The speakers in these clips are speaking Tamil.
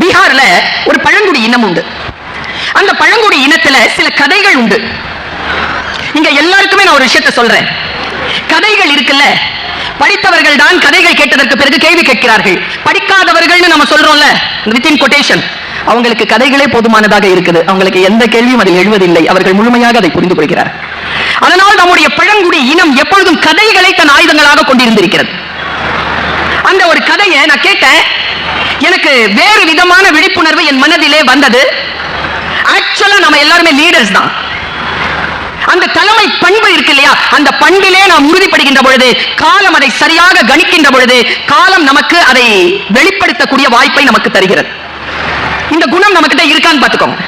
பீகார்ல ஒரு பழங்குடி இனம் உண்டு. அந்த பழங்குடி இனத்துல சில கதைகள் உண்டு. இங்க எல்லாருக்குமே நான் ஒரு விஷயத்தை சொல்றேன். கதைகள் இருக்குல்ல படித்தவர்கள் தான் கதைகள் கேட்டதற்கு பிறகு கேள்வி கேட்கிறார்கள். படிக்காதவர்கள்னு நம்ம சொல்றோம்ல வித்தின் கொட்டேஷன் அவங்களுக்கு கதைகளே போதுமானதாக இருக்குது. அவங்களுக்கு எந்த கேள்வியும் அதில் எழுவதில்லை. அவர்கள் முழுமையாக அதை புரிந்து கொள்கிறார். அதனால் நம்முடைய பழங்குடி இனம் எப்பொழுதும் கதைகளை தன் ஆயுதங்களாக கொண்டிருந்திருக்கிறது. அந்த ஒரு கதையை நான் கேட்டேன். எனக்கு வேறு விதமான விழிப்புணர்வு என் மனதிலே வந்தது. ஆக்சுவலா நம்ம எல்லாருமே லீடர்ஸ் தான். அந்த தலைமை பண்பு இருக்கு இல்லையா? அந்த பண்பிலே நாம் உறுதிப்படுகின்ற பொழுது காலம் அதை சரியாக கணிக்கின்ற பொழுது காலம் நமக்கு அதை வெளிப்படுத்தக்கூடிய வாய்ப்பை நமக்கு தருகிறது. இந்த குணம் நமக்கிட்ட இருக்கான்னு பார்த்துக்கோங்க.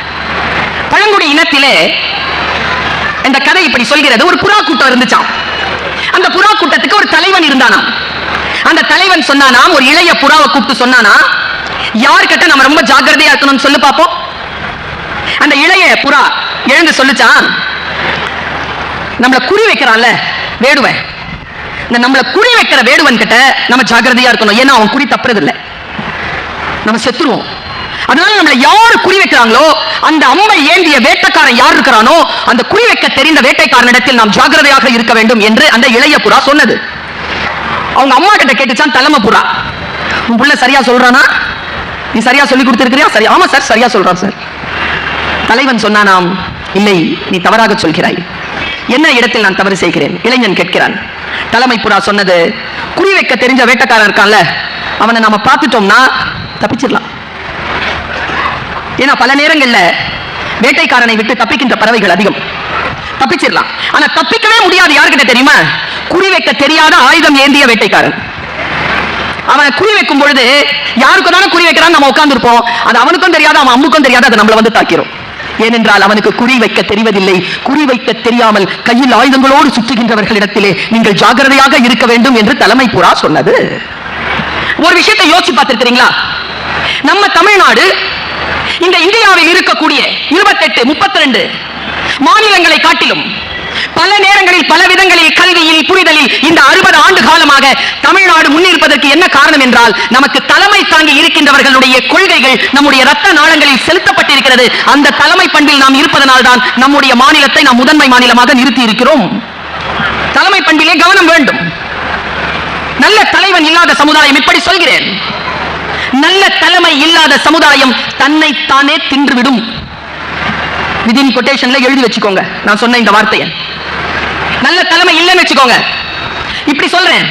பழங்குடி இனத்திலே இந்த கதை இப்படி சொல்கிறது. ஒரு புறா கூட்டம் இருந்துச்சாம். அந்த புறா கூட்டத்துக்கு ஒரு தலைவன் இருந்தானாம். அந்த தலைவன் சொன்னானாம் ஒரு இளைய புறாவை கூப்பிட்டு சொன்னானா யார்கிட்ட நம்ம ரொம்ப ஜாக்கிரதையா இருக்கணும்னு சொல்லு பார்ப்போம் அந்த இளைய புறா எழுந்து சொல்லுச்சான் நம்மள குறி வைக்கிறான்ல வேடுவன். இந்த நம்மள குறி வைக்கிற வேடுவன் கிட்ட நம்ம ஜாக்கிரதையா இருக்கணும். ஏன்னா அவன் குறி தப்புறது இல்ல நம்ம செத்துருவோம். அதனால நம்மள யாரு குறி வைக்கிறாங்களோ அந்த அம்மை ஏந்திய வேட்டைக்காரன் யார் இருக்கிறானோ அந்த குறி வைக்க தெரிந்த வேட்டைக்காரனிடத்தில் நாம் ஜாக்கிரதையாக இருக்க வேண்டும் என்று அந்த இளைய புறா சொன்னது. அவங்க அம்மா கிட்ட கேட்டுச்சான் தலைமை புறா. உன் பிள்ளை சரியா சொல்றானா? நீ சரியா சொல்லி கொடுத்திருக்கிறியா? சரி ஆமா சார் சரியா சொல்றான் சார். தலைவன் சொன்னானாம் இல்லை நீ தவறாக சொல்கிறாய். என்ன இடத்தில் நான் தவறு செய்கிறேன்? இளைஞன் கேட்கிறான். தலைமை புறா சொன்னது குறி வைக்க தெரிஞ்ச வேட்டக்காரன் இருக்கான்ல அவனை நாம பார்த்துட்டோம்னா தப்பிச்சிடலாம். ஏன்னா பல நேரங்கள்ல வேட்டைக்காரனை விட்டு தப்பிக்கின்ற பறவைகள் அதிகம். தப்பிச்சிடலாம். ஆனா தப்பிக்கவே முடியாது யாருக்கிட்ட தெரியுமா? குறி வைக்க தெரியாத ஆயுதம் ஏந்திய வேட்டைக்காரன். அவனை குறி வைக்கும் பொழுது யாருக்கு தானே குறி வைக்கிறான்னு நம்ம உட்காந்துருப்போம் அது அவனுக்கும் தெரியாது அவன் அம்முக்கும் தெரியாது அதை நம்மளை வந்து தாக்கிறோம் ஏனென்றால் அவனுக்கு குறி வைக்க தெரிவதில்லை. குறி வைக்க தெரியாமல் கையில் ஆயுதங்களோடு சுற்றுகின்றவர்களிடத்திலே நீங்கள் ஜாக்கிரதையாக இருக்க வேண்டும் என்று தலைமை புறா சொன்னது. ஒரு விஷயத்தை யோசிச்சு பார்த்திருக்கிறீங்களா? நம்ம தமிழ்நாடு இந்த இந்தியாவில் இருக்கக்கூடிய இருபத்தெட்டு முப்பத்தி ரெண்டு மாநிலங்களை காட்டிலும் பல நேரங்களில் பல விதங்களில் கல்வியில் புரிதலில் இந்த அறுபது ஆண்டு காலமாக தமிழ்நாடு முன்னிருப்பதற்கு என்ன காரணம் என்றால் நமக்கு தலைமை தாங்கி இருக்கின்றவர்களுடைய கொள்கைகள் நம்முடைய ரத்த நாளங்களில் செலுத்தப்பட்டிருக்கிறது. அந்த தலைமை பண்பில் நாம் இருப்பதனால் தான் நம்முடைய மாநிலத்தை நாம் முதன்மை மாநிலமாக நிறுத்தி இருக்கிறோம் தலைமை பண்பிலே கவனம் வேண்டும். நல்ல தலைவன் இல்லாத சமுதாயம் இப்படி சொல்கிறேன்? நல்ல தலைமை இல்லாத சமுதாயம் தன்னை தானே தின்றுவிடும். விதின் கொட்டேஷன்ல எழுதி வச்சுக்கோங்க. நான் சொன்ன இந்த வார்த்தையை. நல்ல தலைமை இல்லைன்னு வச்சுக்கோங்க. இப்படி சொல்றேன்.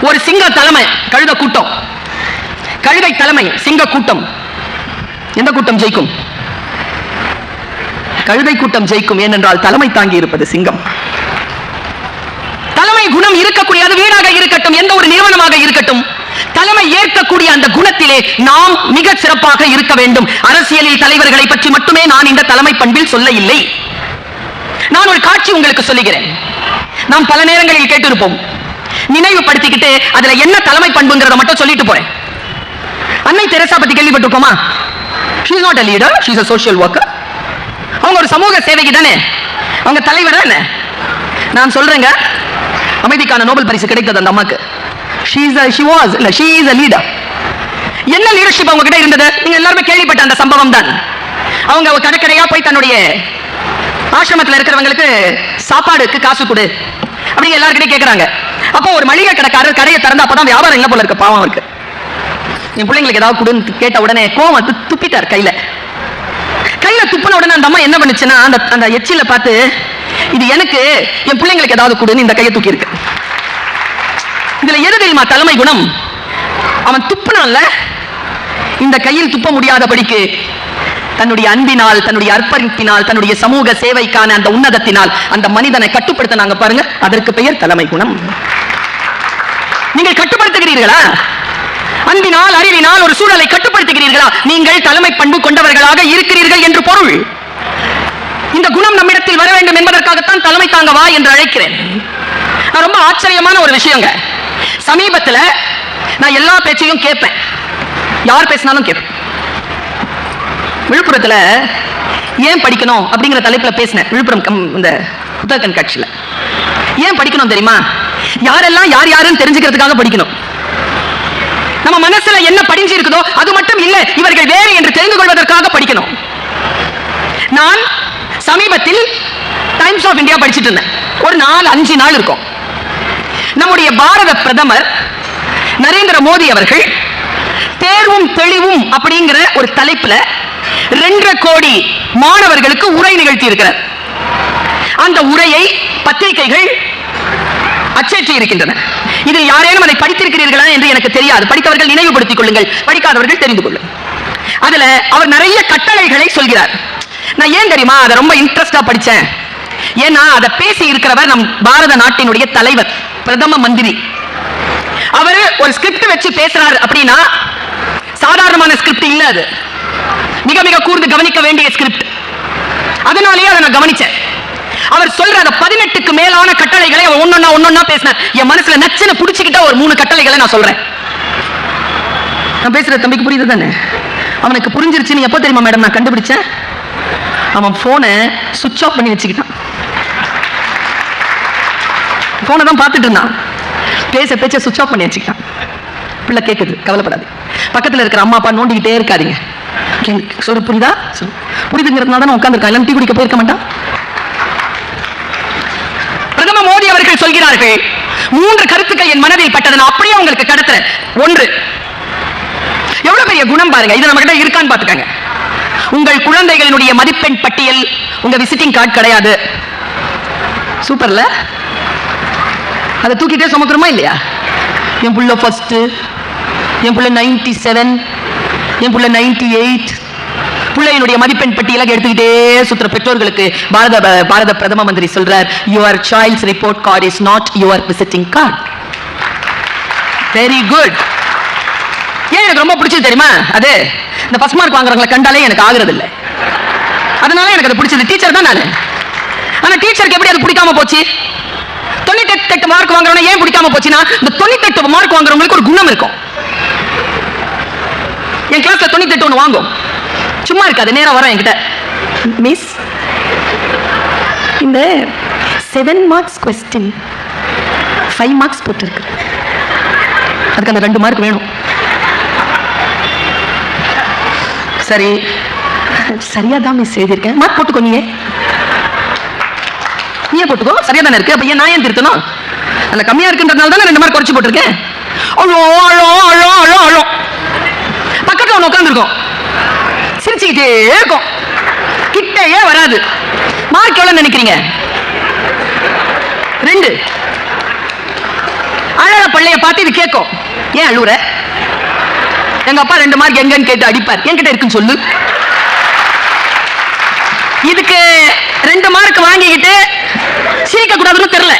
ஒரு சிங்க தலைமை கழுத கூட்டம். கழுதை தலைமை சிங்க கூட்டம். எந்த கூட்டம் ஜெயிக்கும்? கழுதை கூட்டம் ஜெயிக்கும் ஏனென்றால் தலைமை தாங்கி இருப்பது சிங்கம். தலைமை குணம் இருக்கக்கூடிய அது வீடாக இருக்கட்டும் எந்த ஒரு நிறுவனமாக இருக்கட்டும் தலைமை ஏற்கக்கூடிய அந்த குணத்திலே நாம் மிக சிறப்பாக இருக்க வேண்டும். அரசியலில் தலைவர்களை பற்றி மட்டுமே நான் இந்த தலைமை பண்பில் சொல்ல இல்லை நான் ஒரு காட்சி உங்களுக்கு சொல்லுகிறேன். நாம் பல நேரங்களில் கேட்டிருப்போம். நினைவுபடுத்திக்கிட்டு அதுல என்ன தலைமை பண்புங்கிறத மட்டும் சொல்லிட்டு போறேன். அன்னை தெரசா பத்தி கேள்விப்பட்டிருப்போமா? She is not a leader she is a social worker. அவங்க ஒரு சமூக சேவைக்கு தானே? அவங்க தலைவர் தானே? நான் சொல்றேங்க அமைதிக்கான நோபல் பரிசு கிடைத்தது அந்த அம்மாக்கு. She is a she was இல்ல ஷீ இஸ் அ லீடர் என்ன லீடர்ஷிப் அவங்க கிட்ட இருந்தது? நீங்க எல்லாருமே கேள்விப்பட்ட அந்த சம்பவம் தான் அவங்க கடற்கரையா போய் தன்னுடைய ஆசிரமத்துல இருக்கிறவங்களுக்கு சாப்பாடுக்கு காசு கொடு. அப்படின்னு எல்லாருக்கிட்டையும் கேட்குறாங்க அப்போ ஒரு மளிகை கடைக்காரர் கடையை திறந்து அப்பதான் வியாபாரம் இல்லை போல இருக்கு? பாவம் இருக்கு என் பிள்ளைங்களுக்கு ஏதாவது கொடுன்னு கேட்ட உடனே கோவம் வந்து துப்பிட்டார் கையில. கையில துப்பின உடனே அந்த அம்மா என்ன பண்ணுச்சுன்னா அந்த அந்த எச்சில பார்த்து இது எனக்கு என் பிள்ளைங்களுக்கு ஏதாவது கொடுன்னு இந்த கையை தூக்கி இருக்கு இதுல எது தெரியுமா? தலைமை குணம். அவன் துப்புனான்ல இந்த கையில் துப்ப முடியாதபடிக்கு தன்னுடைய அன்பினால் தன்னுடைய அர்ப்பணிப்பினால் தன்னுடைய சமூக சேவைக்கான அந்த உன்னதத்தினால் அந்த மனிதனை கட்டுப்படுத்தினாங்க பாருங்க. அதற்கு பெயர் தலைமை குணம். நீங்கள் கட்டுப்படுத்துகிறீர்களா? அன்பினால் அறிவினால் ஒரு சூழலை கட்டுப்படுத்துகிறீர்களா? நீங்கள் தலைமை பண்பு கொண்டவர்களாக இருக்கிறீர்கள் என்று பொருள். இந்த குணம் நம்மிடத்தில் வர வேண்டும் என்பதற்காகத்தான் தலைமை தாங்க வா என்று அழைக்கிறேன். நான் ரொம்ப ஆச்சரியமான ஒரு விஷயங்க. சமீபத்துல நான் எல்லா பேச்சையும் கேட்பேன். யார் பேசினாலும் கேட்பேன். விழுப்புரத்துல ஏன் படிக்கணும் அப்படிங்கிற தலைப்புல பேசினேன். விழுப்புரம் கம்- இந்த புத்தக கண்காட்சியில் ஏன் படிக்கணும் தெரியுமா? யாரெல்லாம் யார் யாருன்னு தெரிஞ்சுக்கிறதுக்காக படிக்கணும். நம்ம மனசுல என்ன படிஞ்சு இருக்குதோ அது மட்டும் இல்ல இவர்கள் வேறு என்று தெரிந்து கொள்வதற்காக படிக்கணும். நான் சமீபத்தில் டைம்ஸ் ஆஃப் இந்தியா படிச்சிட்டு இருந்தேன். ஒரு நாலு அஞ்சு நாள் இருக்கும். நம்முடைய பாரத பிரதமர் நரேந்திர மோடி அவர்கள் தேர்வும் தெளிவும் அப்படிங்கிற ஒரு தலைப்புல ரெண்டரை கோடி மாணவர்களுக்கு உரை நிகழ்த்தி இருக்கிறார் அந்த உரையை பத்திரிகைகள் அச்சேற்றி இருக்கின்றன இதில் யாரேனும் அதை படித்திருக்கிறீர்களா என்று எனக்கு தெரியாது. படித்தவர்கள் நினைவுபடுத்திக் கொள்ளுங்கள். படிக்காதவர்கள் தெரிந்து கொள்ளும். அதுல அவர் நிறைய கட்டளைகளை சொல்கிறார். நான் ஏன் தெரியுமா? அதை ரொம்ப இன்ட்ரெஸ்டா படிச்சேன். ஏன்னா அதை பேசி இருக்கிறவர் நம் பாரத நாட்டினுடைய தலைவர் பிரதம மந்திரி. அவரு ஒரு ஸ்கிரிப்ட் வச்சு பேசுறாரு அப்படின்னா சாதாரணமான ஸ்கிரிப்ட் இல்ல அது. மிக மிக கூர்ந்து கவனிக்க வேண்டிய ஸ்கிரிப்ட் அதனாலேயே அதை நான் கவனிச்சேன். அவர் சொல்ற அந்த பதினெட்டுக்கு மேலான கட்டளைகளை அவர் ஒன்னொன்னா ஒன்னொன்னா பேசினார். என் மனசுல நச்சுன்னு புடிச்சுக்கிட்ட ஒரு மூணு கட்டளைகளை நான் சொல்றேன். நான் பேசுற தம்பிக்கு புரியுது தானே? அவனுக்கு புரிஞ்சிருச்சுன்னு எப்போ தெரியுமா மேடம் நான் கண்டுபிடிச்சேன்? அவன் போனை சுவிட்ச் ஆஃப் பண்ணி வச்சுக்கிட்டான். போனை தான் பார்த்துட்டு இருந்தான். பேச பேச்ச சுவிட்ச் ஆஃப் பண்ணி வச்சுக்கிட்டான். பிள்ளை கேட்குது கவலைப்படாது. பக்கத்துல இருக்கிற அம்மா அப்பா நோண்டிக்கிட்டே இருக்காதீங்க. சொல்ற புரியுதா? புரியுதுங்கிறதுனால தான் உட்காந்துருக்கான் இல்லை டீ குடிக்க போயிருக்க மாட்டான் பிரதம மோடி அவர்கள் சொல்கிறார்கள் மூன்று கருத்துக்கள் என் மனதில் பட்டது நான் அப்படியே உங்களுக்கு கடத்துறேன். ஒன்று எவ்வளவு பெரிய குணம் பாருங்க. இது நம்ம கிட்ட இருக்கான்னு பாத்துக்காங்க உங்கள் குழந்தைகளினுடைய மதிப்பெண் பட்டியல் உங்க விசிட்டிங் கார்டு கிடையாது. சூப்பர்ல அதை தூக்கிட்டே சுமக்கிறோமா இல்லையா? என் புள்ள ஃபர்ஸ்ட் என் புள்ள நைன்டி செவன் என் புள்ள நைன்டி எயிட் பிள்ளையினுடைய மதிப்பெண் பட்டியலாக எடுத்துக்கிட்டே சுத்துற பெற்றோர்களுக்கு பாரத பாரத பிரதம மந்திரி சொல்றார் your child's report card is not your visiting card very good ஏன் எனக்கு ரொம்ப பிடிச்சது தெரியுமா? அது இந்த ஃபர்ஸ்ட் மார்க் வாங்குறவங்களை கண்டாலே எனக்கு ஆகுறது இல்லை அதனால எனக்கு அது பிடிச்சது. டீச்சர் தான் நான். ஆனா டீச்சருக்கு எப்படி அது பிடிக்காம போச்சு? தொண்ணூத்தெட்டு மார்க் வாங்குறவன ஏன் பிடிக்காம போச்சுன்னா இந்த தொண்ணூத்தெட்டு மார்க் வாங்குறவங்களுக்கு ஒரு குணம் இருக்கும். என் கிளாஸ்ல தொண்ணூத்தெட்டு ஒன்று வாங்கும். சும்மா இருக்காது நேரா வரும் என்கிட்ட. மிஸ் இந்த seven marks question five marks போட்டிருக்கு. அதுக்கு அந்த ரெண்டு மார்க் வேணும். சரி. சரியா தான் மிஸ் எழுதியிருக்கேன். மார்க் போட்டுக்கோ நீங்க நீயே போட்டுக்கோ. சரியா தானே இருக்கு? அப்ப ஏன் நான் ஏன் திருத்தணும்? அதுல கம்மியா இருக்குன்றதுனால தானே ரெண்டு மார்க் குறைச்சு போட்டிருக்கேன்? அழோ அழோ அழோ அழோ அழோ பக்கத்துல ஒன்று உட்காந்துருக்கோம் சிரிச்சுக்கிட்டே இருக்கும். கிட்டேயே வராது. மார்க் எவ்வளவு நினைக்கிறீங்க? ரெண்டு. அழற பள்ளைய பார்த்து இது கேட்கும். ஏன் அழுவுற? எங்க அப்பா ரெண்டு மார்க் எங்கன்னு கேட்டு அடிப்பார். என்கிட்ட இருக்குன்னு சொல்லு. இதுக்கு ரெண்டு மார்க் வாங்கிக்கிட்டு சிரிக்க கூடாதுன்னு தெரியல.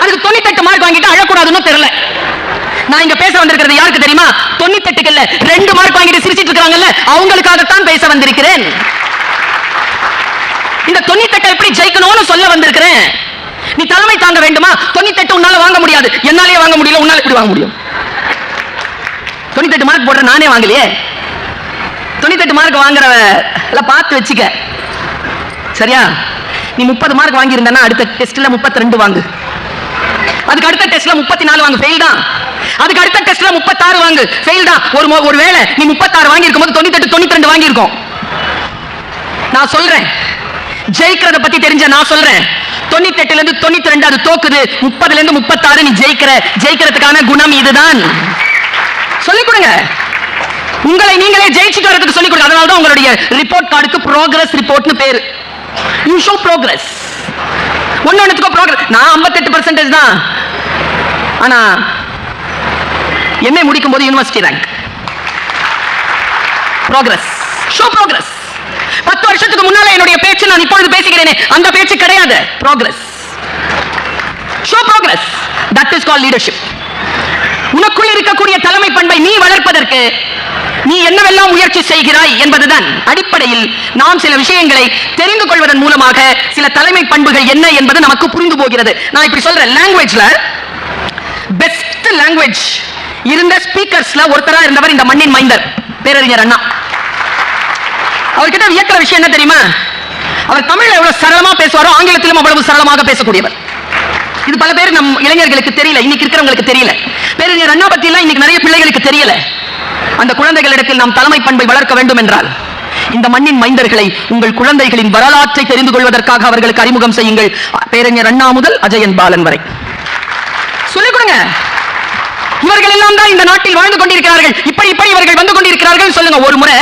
அதுக்கு தொண்ணூத்தெட்டு மார்க் வாங்கிட்டு அழக்கூடாதுன்னு தெரியல. நான் இங்க பேச வந்திருக்கிறது யாருக்கு தெரியுமா? தொண்ணூத்தெட்டுக்கு இல்ல ரெண்டு மார்க் வாங்கிட்டு சிரிச்சிட்டு இருக்காங்கல்ல அவங்களுக்காகத்தான் பேச வந்திருக்கிறேன். இந்த தொண்ணூத்தெட்டை எப்படி ஜெயிக்கணும்னு சொல்ல வந்திருக்கிறேன். நீ தலைமை தாங்க வேண்டுமா? தொண்ணூத்தெட்டு உன்னால வாங்க முடியாது. என்னாலே வாங்க முடியல உன்னால எப்படி வாங்க முடியும்? தொண்ணூத்தெட்டு மார்க் போடுற நானே வாங்கலையே. தொண்ணூத்தெட்டு மார்க் வாங்குறவ எல்லாம் பார்த்து வச்சுக்க. சரியா? நீ முப்பது மார்க் வாங்கியிருந்தனா அடுத்த டெஸ்ட்ல முப்பத்தி ரெண்டு வாங்கு. அதுக்கு அடுத்த டெஸ்ட்ல முப்பத்தி நாலு வாங்கு. ஃபெயில் தான். அதுக்கு அடுத்த டெஸ்ட்ல முப்பத்தாறு வாங்கு. ஃபெயில் தான். ஒரு ஒரு வேளை நீ முப்பத்தாறு வாங்கியிருக்கும் போது தொண்ணூத்தெட்டு தொண்ணூத்தி ரெண்டு வாங்கியிருக்கோம். நான் சொல்றேன். ஜெயிக்கிறத பத்தி தெரிஞ்ச நான் சொல்றேன். தொண்ணூத்தெட்டுல இருந்து தொண்ணூத்தி ரெண்டு அது தோக்குது. முப்பதுல இருந்து முப்பத்தாறு நீ ஜெயிக்கிற ஜெயிக்கிறதுக்கான குணம் இதுதான். சொல்லிக் கொடுங்க. உங்களை நீங்களே ஜெயிச்சுட்டு வரதுக்கு சொல்லிக் கொடுங்க. அதனால தான் உங்களுடைய ரிப்போர்ட் கார்டுக்கு ப்ரோக்ரஸ் ரிப்போர்ட்னு பேரு. யூ ஷோ ப்ரோக்ரஸ் ஒன்னு ஒன்னுத்துக்கும் ப்ரோக்ரஸ் நான் 58% பர்சன்டேஜ் தான். ஆனா எம்ஏ முடிக்கும் போது university rank progress show progress பத்து வருஷத்துக்கு முன்னால என்னுடைய பேச்சு நான் இப்பொழுது பேசுகிறேனே அந்த பேச்சு கிடையாது. Progress show progress that is call leadership உனக்குள் இருக்கக்கூடிய தலைமை பண்பை நீ வளர்ப்பதற்கு நீ என்னவெல்லாம் முயற்சி செய்கிறாய் என்பதுதான் அடிப்படையில் நாம் சில விஷயங்களை தெரிந்து கொள்வதன் மூலமாக சில தலைமை பண்புகள் என்ன என்பது நமக்கு புரிந்து போகிறது. நான் இப்படி சொல்றேன் லாங்குவேஜ்ல பெஸ்ட் லாங்குவேஜ் இருந்த ஸ்பீக்கர்ஸ்ல ஒருத்தரா இருந்தவர் இந்த மண்ணின் மைந்தர். பேரறிஞர் அண்ணா. அவர்கிட்ட வியக்கிற விஷயம் என்ன தெரியுமா? அவர் தமிழ்ல எவ்வளவு சரளமா பேசுவாரோ ஆங்கிலத்திலும் அவ்வளவு சரளமாக பேசக்கூடியவர். இது பல பேர் நம் இளைஞர்களுக்கு தெரியல இன்னைக்கு இருக்கிறவங்களுக்கு தெரியல. பேரறிஞர் அண்ணா பத்தி எல்லாம் இன்னைக்கு நிறைய பிள்ளைகளுக்கு தெரியல. அந்த குழந்தைகளிடத்தில் நாம் தலைமை பண்பை வளர்க்க வேண்டும் என்றால் இந்த மண்ணின் மைந்தர்களை உங்கள் குழந்தைகளின் வரலாற்றை தெரிந்து கொள்வதற்காக அவர்களுக்கு அறிமுகம் செய்யுங்கள். பேரறிஞர் அண்ணா முதல் அஜயன் பாலன் வரை. சொல்லிக் கொடுங்க. இவர்கள் எல்லாம் தான் இந்த நாட்டில் வாழ்ந்து கொண்டிருக்கிறார்கள். இப்படி இப்படி இவர்கள் வந்து கொண்டிருக்கிறார்கள் சொல்லுங்க ஒரு முறை.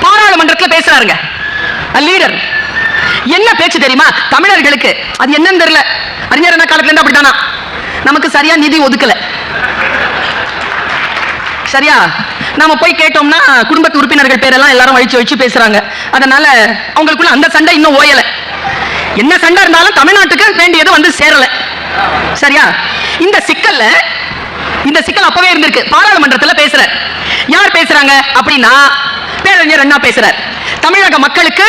பாராளுமன்றத்தில் பேசுறாருங்க. லீடர். என்ன பேச்சு தெரியுமா? தமிழர்களுக்கு. அது என்னன்னு தெரியல. அறிஞர் என்ன காலத்துல இருந்து அப்படித்தானா? நமக்கு சரியா நிதி ஒதுக்கல. சரியா? நாம போய் கேட்டோம்னா குடும்பத்து உறுப்பினர்கள் பேரெல்லாம் எல்லாரும் வழிச்சு வச்சு பேசுறாங்க. அதனால அவங்களுக்குள்ள அந்த சண்டை இன்னும் ஓயல. என்ன சண்டை இருந்தாலும் தமிழ்நாட்டுக்கு வேண்டியது வந்து சேரல. சரியா? இந்த சிக்கல்ல இந்த சிக்கல் அப்பவே இருந்திருக்கு. பாராளுமன்றத்தில் பேசுற யார் பேசுறாங்க? அப்படின்னா பேரறிஞர் அண்ணா பேசுறார். தமிழக மக்களுக்கு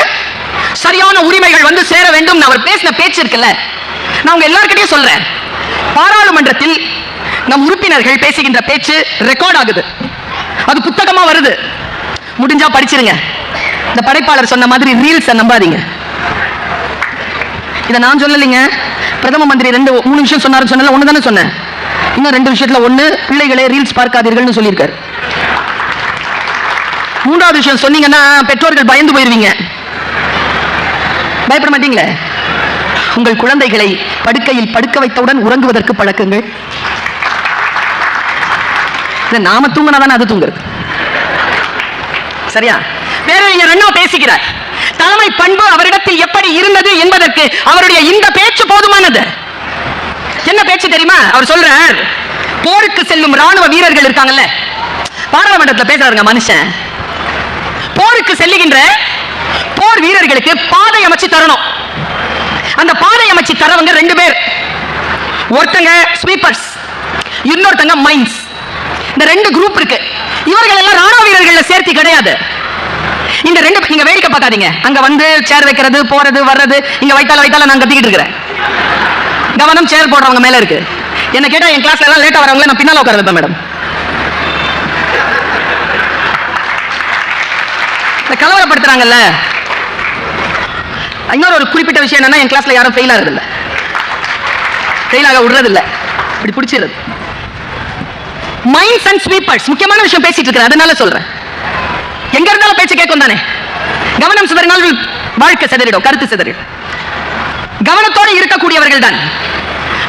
சரியான உரிமைகள் வந்து சேர வேண்டும். அவர் பேசின பேச்சு இருக்குல்ல. நான் உங்க எல்லாருக்கிட்டையும் சொல்றேன். பாராளுமன்றத்தில் நம் உறுப்பினர்கள் பேசுகின்ற பேச்சு ரெக்கார்ட் ஆகுது. அது புத்தகமா வருது. முடிஞ்சா படிச்சிருங்க. இந்த படைப்பாளர் சொன்ன மாதிரி ரீல்ஸ் நம்பாதீங்க. இதை நான் சொல்லலைங்க. பிரதம மந்திரி ரெண்டு மூணு விஷயம் சொன்னாரு சொன்னல ஒன்று தானே சொன்னேன். இன்னும் ரெண்டு விஷயத்துல ஒண்ணு பிள்ளைகளே ரீல்ஸ் பார்க்காதீர்கள்னு சொல்லியிருக்காரு. மூன்றாவது விஷயம் சொன்னீங்கன்னா பெற்றோர்கள் பயந்து போயிருவீங்க. பயப்பட மாட்டீங்களே? உங்கள் குழந்தைகளை படுக்கையில் படுக்க வைத்தவுடன் உறங்குவதற்கு பழக்கங்கள். நாம தூங்கினா தானே அது தூங்குறது? சரியா? பேரறிஞர் அண்ணா பேசுகிறார் தலைமை பண்பு அவரிடத்தில் எப்படி இருந்தது என்பதற்கு அவருடைய இந்த பேச்சு போதுமானது. என்ன பேச்சு தெரியுமா? அவர் சொல்றார் போருக்கு செல்லும் ராணுவ வீரர்கள் இருக்காங்கல்ல. பாராளுமன்றத்தில் பேசுறாருங்க மனுஷன். போருக்கு செல்லுகின்ற போர் வீரர்களுக்கு பாதை அமைச்சு தரணும். அந்த பாதை அமைச்சு தரவங்க ரெண்டு பேர். ஒருத்தங்க ஸ்வீப்பர்ஸ் இன்னொருத்தங்க மைன்ஸ் இந்த ரெண்டு குரூப் இருக்கு. இவர்கள் எல்லாம் ராணுவ வீரர்கள் சேர்த்து கிடையாது. இந்த ரெண்டு நீங்க வேடிக்கை பார்க்காதீங்க. அங்க வந்து சேர் வைக்கிறது போறது வர்றது இங்க வைத்தால வைத்தால நான் கத்திக்கிட்டு இருக்கிறேன். கவனம் சேர் போடுறவங்க மேல இருக்கு. என்ன கேட்டா என் கிளாஸ்ல எல்லாம் லேட்டா வரவங்கள நான் பின்னால உட்கார வைப்பேன் மேடம் கலவரப்படுத்துறாங்கல்ல. இன்னொரு ஒரு குறிப்பிட்ட விஷயம் என்னன்னா என் கிளாஸ்ல யாரும் ஃபெயில் ஆகுறது ஃபெயில் ஆக விடுறது இல்ல இப்படி பிடிச்சிருது மைண்ட்ஸ் அண்ட் ஸ்வீப்பர்ஸ் முக்கியமான விஷயம் பேசிட்டு இருக்கிறேன் அதனால சொல்றேன். எங்க இருந்தாலும் பேச்சு கேட்கும் தானே? கவனம் சிதறினால் வாழ்க்கை சிதறிடும் கருத்து சிதறிடும். கவனத்தோடு இருக்கக்கூடியவர்கள் தான்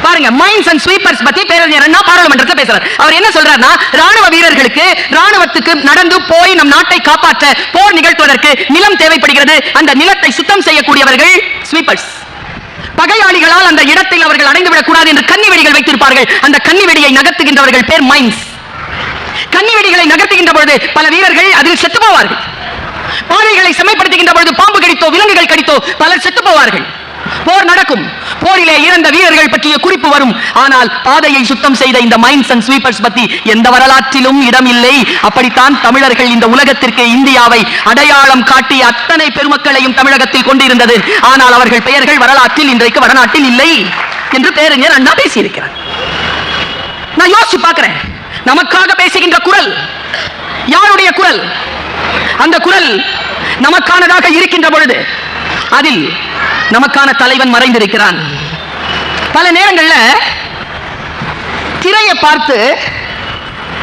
பாருங்க மைன்ஸ் அண்ட் ஸ்வீப்பர்ஸ் பத்தி பேரறிஞர் அண்ணா பாராளுமன்றத்தில் பேசுறார். அவர் என்ன சொல்றாருன்னா ராணுவ வீரர்களுக்கு ராணுவத்துக்கு நடந்து போய் நம் நாட்டை காப்பாற்ற போர் நிகழ்த்துவதற்கு நிலம் தேவைப்படுகிறது. அந்த நிலத்தை சுத்தம் செய்யக்கூடியவர்கள் ஸ்வீப்பர்ஸ் பகையாளிகளால் அந்த இடத்தில் அவர்கள் அடைந்துவிடக் கூடாது என்று கன்னி வெடிகள் வைத்திருப்பார்கள். அந்த கன்னி வெடியை நகர்த்துகின்றவர்கள் பேர் மைன்ஸ் கன்னி வெடிகளை நகர்த்துகின்ற பொழுது பல வீரர்கள் அதில் செத்து போவார்கள். பாதைகளை செம்மைப்படுத்துகின்ற பொழுது பாம்பு கடித்தோ விலங்குகள் கடித்தோ பலர் செத்து போவார்கள். போர் நடக்கும். போரிலே இறந்த வீரர்கள் பற்றிய குறிப்பு வரும். ஆனால் பாதையை சுத்தம் செய்த இந்த மைன்ஸ் அண்ட் ஸ்வீப்பர்ஸ் பத்தி எந்த வரலாற்றிலும் இடம் இல்லை அப்படித்தான் தமிழர்கள் இந்த உலகத்திற்கு இந்தியாவை அடையாளம் காட்டிய அத்தனை பெருமக்களையும் தமிழகத்தில் கொண்டிருந்தது. ஆனால் அவர்கள் பெயர்கள் வரலாற்றில் இன்றைக்கு வடநாட்டில் இல்லை என்று பேரறிஞர் அண்ணா பேசியிருக்கிறார். நான் யோசிச்சு பார்க்கிறேன். நமக்காக பேசுகின்ற குரல் யாருடைய குரல்? அந்த குரல் நமக்கானதாக இருக்கின்ற பொழுது அதில் நமக்கான தலைவன் மறைந்திருக்கிறான். பல நேரங்கள்ல திரையை பார்த்து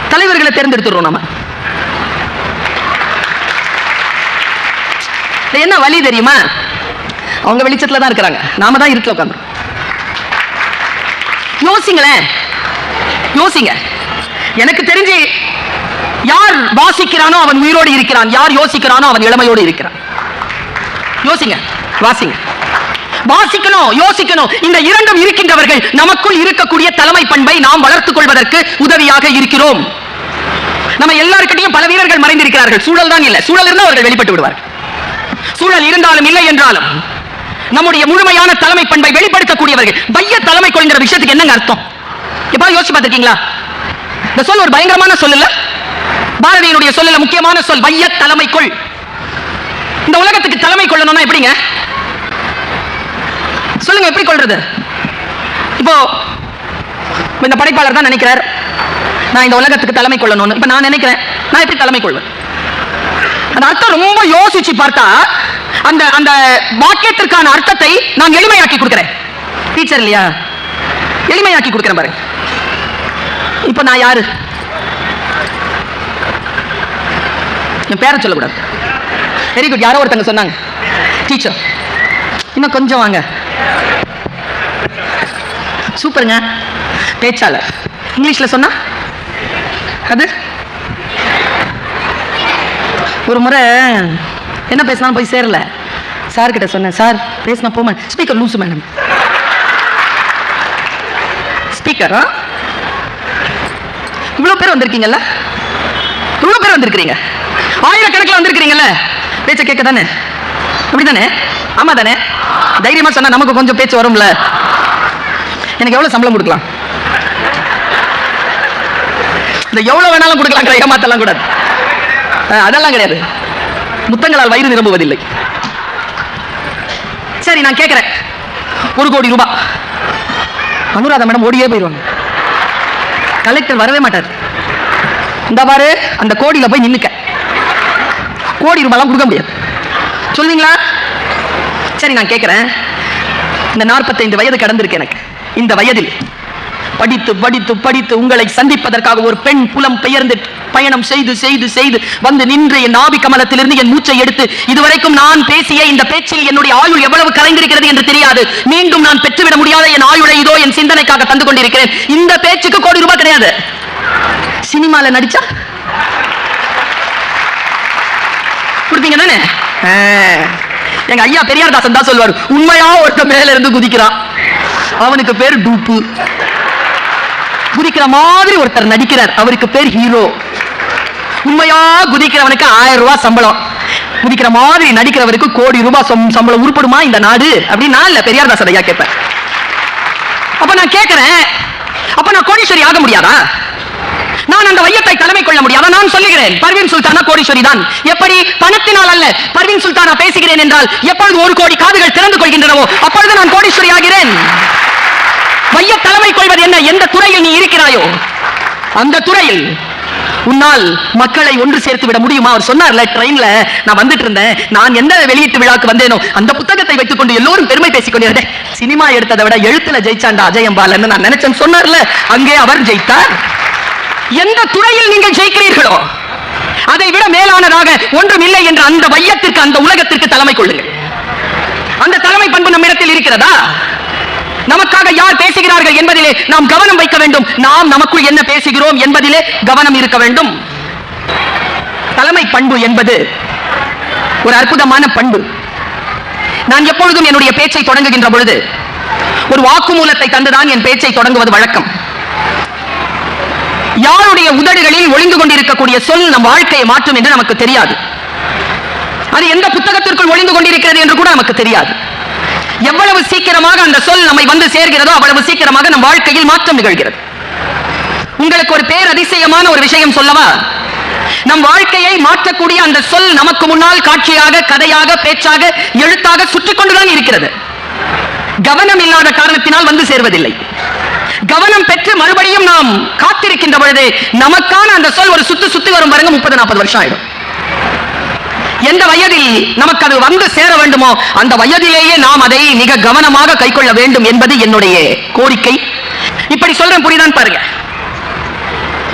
தலைவர்களை தேர்ந்தெடுத்துடுறோம் நம்ம என்ன வழி தெரியுமா? அவங்க வெளிச்சத்துல தான் இருக்கிறாங்க. நாம தான் இருட்டில் உட்காந்துரும் யோசிங்களேன். யோசிங்க. எனக்கு தெரிஞ்சு யார் வாசிக்கிறானோ அவன் உயிரோடு இருக்கிறான். யார் யோசிக்கிறானோ அவன் இளமையோடு இருக்கிறான். யோசிங்க வாசிங்க. வாசிக்கணும் யோசிக்கணும். இந்த இரண்டும் இருக்கின்றவர்கள் நமக்குள் இருக்கக்கூடிய தலைமை பண்பை நாம் வளர்த்துக் கொள்வதற்கு உதவியாக இருக்கிறோம். நம்ம எல்லாருக்கிட்டையும் பல வீரர்கள் மறைந்திருக்கிறார்கள். சூழல் தான் இல்லை. சூழல் இருந்தால் அவர்கள் வெளிப்பட்டு விடுவார்கள். சூழல் இருந்தாலும் இல்லை என்றாலும் நம்முடைய முழுமையான தலைமை பண்பை வெளிப்படுத்தக்கூடியவர்கள் பைய தலைமை கொள்கிற விஷயத்துக்கு என்னங்க அர்த்தம்? எப்ப யோசிச்சு பார்த்திருக்கீங்களா? இந்த சொல் ஒரு பயங்கரமான சொல் இல்ல பாரதியினுடைய சொல்லல முக்கியமான சொல் வைய தலைமை கொள். இந்த உலகத்துக்கு தலைமை கொள்ளணும்னா எப்படிங்க? சொல்லுங்க எப்படி கொள்றது? இப்போ இந்த படைப்பாளர் தான் நினைக்கிறார். நான் இந்த உலகத்துக்கு தலைமை கொள்ளணும்னு. இப்ப நான் நினைக்கிறேன் நான் எப்படி தலைமை கொள்வேன்? அந்த அர்த்தம் ரொம்ப யோசிச்சு பார்த்தா அந்த அந்த வாக்கியத்திற்கான அர்த்தத்தை நான் எளிமையாக்கி கொடுக்கிறேன். டீச்சர் இல்லையா? எளிமையாக்கி கொடுக்கிறேன் பாருங்க இப்ப நான் யாரு? என் பேரை சொல்லக்கூடாது. வெரி குட் யாரோ ஒருத்தங்க சொன்னாங்க. டீச்சர் இன்னும் கொஞ்சம் வாங்க. சூப்பருங்க. பேச்சாளர் இங்கிலீஷ்ல சொன்னா? அது? ஒரு முறை என்ன பேசினாலும் போய் சேரல. சார் கிட்ட சொன்னேன் சார் பேசினா போமா ஸ்பீக்கர் லூசு மேடம் ஸ்பீக்கரா இவ்வளோ பேர் வந்திருக்கீங்கல்ல? இவ்வளோ பேர் வந்திருக்கிறீங்க. ஆயிரக்கணக்கில் வந்திருக்கிறீங்கல்ல? பேச்சை கேட்க தானே அப்படிதானே ஆமா தானே தைரியமா சொன்னா நமக்கு கொஞ்சம் பேச்சு வரும்ல. எனக்கு எவ்வளவு சம்பளம் கொடுக்கலாம்? இந்த எவ்வளவு வேணாலும் கொடுக்கலாம் ஏமாத்தலாம் கூடாது. அதெல்லாம் கிடையாது. முத்தங்களால் வயிறு நிரம்புவதில்லை. சரி நான் கேட்கிறேன். ஒரு கோடி ரூபாய் அனுராதா மேடம் ஓடியே போயிடுவாங்க. கலெக்டர் வரவே மாட்டார். இந்த பாரு அந்த கோடியில போய் நின்னுக்க. கோடி ரூபாய்லாம் கொடுக்க முடியாது. சொல்லுவீங்களா சரி நான் கேட்கிறேன் இந்த நாற்பத்தைந்து வயது கடந்திருக்கு எனக்கு. இந்த வயதில் படித்து படித்து படித்து உங்களை சந்திப்பதற்காக ஒரு பெண் புலம் பெயர்ந்து பயணம் செய்து செய்து செய்து வந்து நின்று என் நாபி கமலத்திலிருந்து என் மூச்சை எடுத்து இதுவரைக்கும் நான் பேசிய இந்த பேச்சில் என்னுடைய ஆயுள் எவ்வளவு கலைந்திருக்கிறது என்று தெரியாது. மீண்டும் நான் பெற்றுவிட முடியாத என் ஆயுளை இதோ என் சிந்தனைக்காக தந்து கொண்டிருக்கிறேன். இந்த பேச்சுக்கு கோடி ரூபாய் கிடையாது. சினிமால நடிச்சா? கொடுப்பீங்க தானே. எங்க ஐயா பெரியார்தாசன் தான் சொல்லுவார் உண்மையா ஒருத்த மேல இருந்து குதிக்கிறான். அவனுக்கு பேர் டூப்பு. குதிக்கிற மாதிரி ஒருத்தர் நடிக்கிறார் அவருக்கு பேர் ஹீரோ. உண்மையா குதிக்கிறவனுக்கு ஆயிரம் ரூபாய் சம்பளம். குதிக்கிற மாதிரி நடிக்கிறவருக்கு கோடி ரூபாய் சம்- சம்பளம் உருப்படுமா இந்த நாடு? அப்படின்னு நான் இல்ல பெரியார்தாசன் ஐயா கேட்பேன். அப்ப நான் கேட்கிறேன் அப்ப நான் கோடீஸ்வரி ஆக முடியாதா? நான் அந்த வையத்தை தலைமை கொள்ள முடியாது நான் சொல்லுகிறேன். பர்வீன் சுல்தானா கோடீஸ்வரி தான். எப்படி? பணத்தினால் அல்ல. பர்வீன் சுல்தானா பேசுகிறேன் என்றால் எப்பொழுது ஒரு கோடி காதுகள் திறந்து கொள்கின்றனவோ அப்பொழுது நான் கோடீஸ்வரி ஆகிறேன். வைய தலைமை கொள்வது என்ன? எந்த துறையில் நீ இருக்கிறாயோ? அந்த துறையில் உன்னால் மக்களை ஒன்று சேர்த்து விட முடியுமா? அவர் சொன்னார்ல ட்ரெயின்ல நான் வந்துட்டு இருந்தேன். நான் எந்த வெளியீட்டு விழாக்கு வந்தேனோ அந்த புத்தகத்தை வைத்துக் கொண்டு எல்லோரும் பெருமை பேசிக் கொண்டிருந்தேன் சினிமா எடுத்ததை விட எழுத்துல ஜெயிச்சாண்டா அஜயம்பாலன்னு நான் நினைச்சேன் சொன்னார்ல அங்கே அவர் ஜெயித்தார். எந்த துறையில் நீங்கள் ஜெயிக்கிறீர்களோ அதை விட மேலானதாக ஒன்றும் இல்லை என்ற அந்த வையத்திற்கு அந்த உலகத்திற்கு தலைமை கொள்ளுங்கள். அந்த தலைமை பண்பு நம்மிடத்தில் இருக்கிறதா? நமக்காக யார் பேசுகிறார்கள் என்பதிலே நாம் கவனம் வைக்க வேண்டும். நாம் நமக்குள் என்ன பேசுகிறோம் என்பதிலே கவனம் இருக்க வேண்டும். தலைமை பண்பு என்பது ஒரு அற்புதமான பண்பு. நான் எப்பொழுதும் என்னுடைய பேச்சை தொடங்குகின்ற பொழுது ஒரு வாக்குமூலத்தை தந்துதான் என் பேச்சை தொடங்குவது வழக்கம். யாருடைய உதடுகளில் ஒளிந்து கொண்டிருக்கக்கூடிய சொல் நம் வாழ்க்கையை மாற்றும் என்று நமக்கு தெரியாது. அது எந்த புத்தகத்திற்குள் ஒளிந்து கொண்டிருக்கிறது என்று கூட நமக்கு தெரியாது. எவ்வளவு சீக்கிரமாக அந்த சொல் நம்மை வந்து சேர்கிறதோ அவ்வளவு சீக்கிரமாக நம் வாழ்க்கையில் மாற்றம் நிகழ்கிறது. உங்களுக்கு ஒரு பேரதிசயமான ஒரு விஷயம் சொல்லவா? நம் வாழ்க்கையை மாற்றக்கூடிய அந்த சொல் நமக்கு முன்னால் காட்சியாக கதையாக பேச்சாக எழுத்தாக சுற்றிக் கொண்டுதான் இருக்கிறது. கவனம் இல்லாத காரணத்தினால் வந்து சேர்வதில்லை. கவனம் பெற்று மறுபடியும் நாம் காத்திருக்கின்ற பொழுது நமக்கான அந்த சொல் ஒரு சுத்து சுத்தி வரும் பாருங்க முப்பது நாற்பது வருஷம் ஆயிடும். எந்த வயதில் நமக்கு அது வந்து சேர வேண்டுமோ அந்த வயதிலேயே நாம் அதை மிக கவனமாக கைக்கொள்ள வேண்டும் என்பது என்னுடைய கோரிக்கை. இப்படி சொல்றேன் புரியுதான் பாருங்க.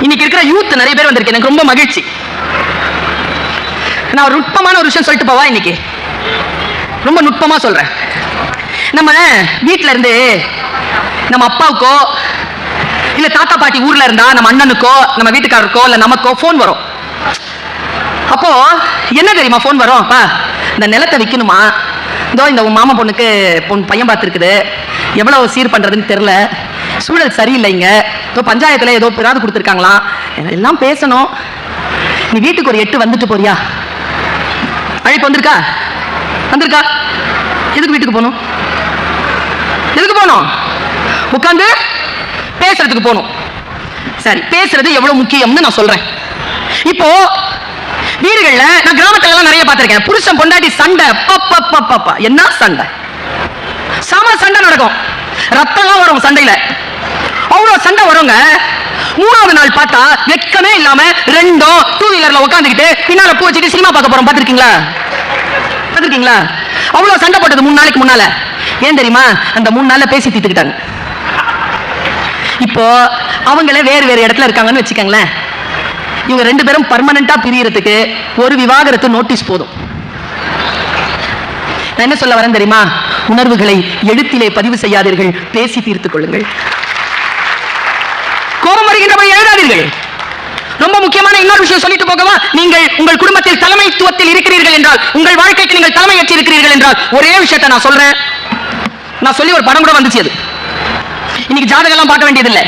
இன்னைக்கு இருக்கிற யூத் நிறைய பேர் வந்திருக்கு எனக்கு ரொம்ப மகிழ்ச்சி. நான் ஒரு நுட்பமான ஒரு விஷயம் சொல்லிட்டு போவா இன்னைக்கு? ரொம்ப நுட்பமா சொல்றேன். நம்ம வீட்டுல இருந்து நம்ம அப்பாவுக்கோ இல்ல தாத்தா பாட்டி ஊர்ல இருந்தா நம்ம அண்ணனுக்கோ நம்ம வீட்டுக்காரருக்கோ இல்ல நமக்கோ ஃபோன் வரும். அப்போ என்ன தெரியுமா ஃபோன் வரும்? அப்பா இந்த நிலத்தை விற்கணுமா இதோ இந்த உன் மாமா பொண்ணுக்கு பொன் பையன் பார்த்துருக்குது. எவ்வளவு சீர் பண்றதுன்னு தெரியல. சூழல் சரியில்லைங்க இதோ பஞ்சாயத்துல ஏதோ பிராது கொடுத்துருக்காங்களாம். எல்லாம் பேசணும். நீ வீட்டுக்கு ஒரு எட்டு வந்துட்டு போறியா? அழைப்பு வந்திருக்கா? வந்திருக்கா? எதுக்கு வீட்டுக்கு போகணும்? உட்காந்து பேசுறதுக்கு போகணும். சரி பேசுறது எவ்வளவு முக்கியம்னு நான் சொல்றேன். இப்போ வீடுகள்ல நான் கிராமத்துல எல்லாம் நிறைய பார்த்திருக்கேன். புருஷன் பொண்டாட்டி சண்டை. பப்பப்பப்பப்பா என்ன சண்டை? சம சண்டை நடக்கும். ரத்தம்லாம் வரும் சண்டையில. அவ்வளவு சண்டை வருங்க. மூணாவது நாள் பார்த்தா வெட்கமே இல்லாம ரெண்டும் டூ வீலர்ல உட்காந்துக்கிட்டு பின்னால பூ வச்சுட்டு சினிமா பார்க்க போறோம். பார்த்துருக்கீங்களா? பார்த்துருக்கீங்களா? அவ்வளவு சண்டை போட்டது மூணு நாளைக்கு முன்னால. ஏன் தெரியுமா? அந்த மூணு நாள்ல பேசி தீத்துக்கிட்டாங்க இப்போ அவங்களே வேறு வேறு இடத்துல இருக்காங்கன்னு வச்சுக்கோங்களேன். இவங்க ரெண்டு பேரும் பர்மனண்டா பிரியறதுக்கு ஒரு விவாகரத்து நோட்டீஸ் போதும். நான் என்ன சொல்ல வரேன் தெரியுமா? உணர்வுகளை எழுத்திலே பதிவு செய்யாதீர்கள் பேசி தீர்த்துக் கொள்ளுங்கள். கோபம் வருகின்றபடி எழுதாதீர்கள். ரொம்ப முக்கியமான இன்னொரு விஷயம் சொல்லிட்டு போகவா? நீங்கள் உங்கள் குடும்பத்தில் தலைமைத்துவத்தில் இருக்கிறீர்கள் என்றால் உங்கள் வாழ்க்கைக்கு நீங்கள் தலைமை இருக்கிறீர்கள் என்றால் ஒரே விஷயத்தை நான் சொல்றேன். நான் சொல்லி ஒரு படம் கூட வந்துச்சு அது. இன்னைக்கு ஜாதகம் எல்லாம் பார்க்க வேண்டியதில்லை.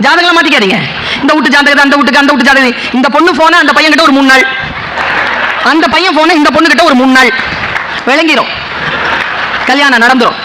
ஜாதகம் மாத்திக்காதீங்க. இந்த வீட்டு ஜாதகத்தை அந்த வீட்டுக்கு அந்த வீட்டு ஜாதகம் இந்த பொண்ணு போன அந்த பையன் கிட்ட ஒரு மூணு நாள். அந்த பையன் போன இந்த பொண்ணு கிட்ட ஒரு மூணு நாள். விளங்கிரும். கல்யாணம் நடந்துரும்.